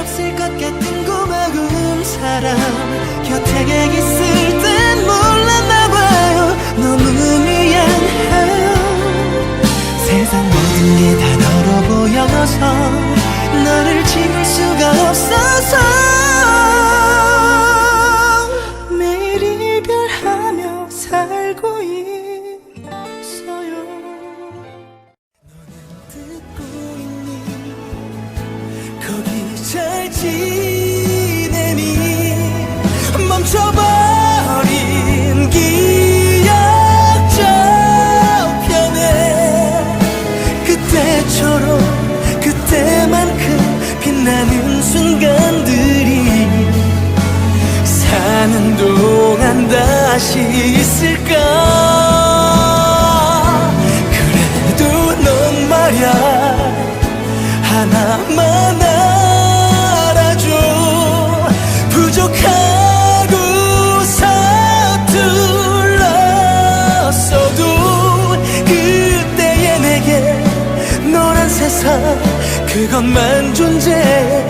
없을 것 같은 고마운 사람. 곁에 있을 땐 몰랐나 봐요. 너무 미안해요. 세상 모든 게 다 더러 보여서 너를 지울 수가 없어. 잘 지내니 멈춰버린 기억 저편에 그때처럼 그때만큼 빛나는 순간들이 사는 동안 다시 부족하고 서툴렀어도 그때의 내게 너란 세상 그것만 존재